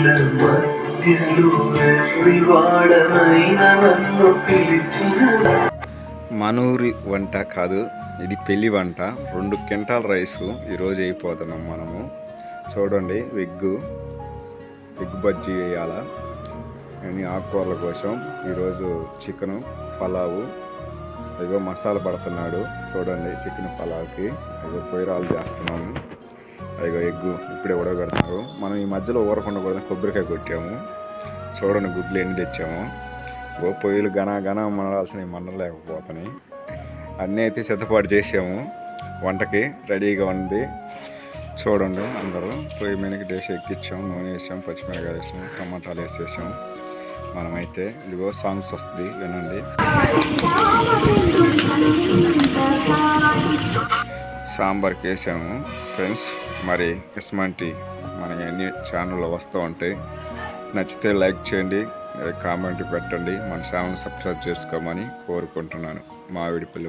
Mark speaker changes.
Speaker 1: మధ్యలో నన్ను పిలిచిన
Speaker 2: మనూరి వంట కాదు ఇది పెళ్ళి వంట. రెండు క్వింటాల్ రైస్ ఈరోజు అయిపోతున్నాం మనము. చూడండి వెగ్గు. ఎగ్ బజ్జీ వేయాల? అని ఆకుకూరల కోసం. ఈరోజు చికెను పలావు. ఇగో మసాలా పడుతున్నాడు. చూడండి చికెన్ పలావ్కి. ఇగో పొయ్యిరాలు చేస్తున్నాము ఇగో ఎగ్గు. ఇప్పుడే ఉడగడుతున్నారు మనం ఈ మధ్యలో ఊరకుండా కూడా కొబ్బరికాయ కొట్టాము. చూడండి గుడ్లు ఎన్ని తెచ్చాము. ఓ పొయ్యిలు ఘన గన మనరాల్సినవి మనలేకపోతున్నాయి అన్నీ అయితే సిద్ధపాటు చేసాము. వంటకి రెడీగా ఉంది. చూడండి అందరూ. పొయ్యి మీదకి డేసి ఎక్కిచ్చాం నూనె వేసాం పచ్చిమిరకాయలు వేసాం టమాటాలు వేసేసాం మనమైతే ఇదిగో సాంగ్స్ వస్తుంది వినండి. సాంబార్కి వేసాము ఫ్రెండ్స్ మరి ఇస్మంటి మన అన్ని ఛానల్లో వస్తూ ఉంటాయి నచ్చితే లైక్ చేయండి కామెంట్ పెట్టండి మన ఛానల్ సబ్స్క్రైబ్ చేసుకోమని కోరుకుంటున్నాను. మావిడి పిల్లి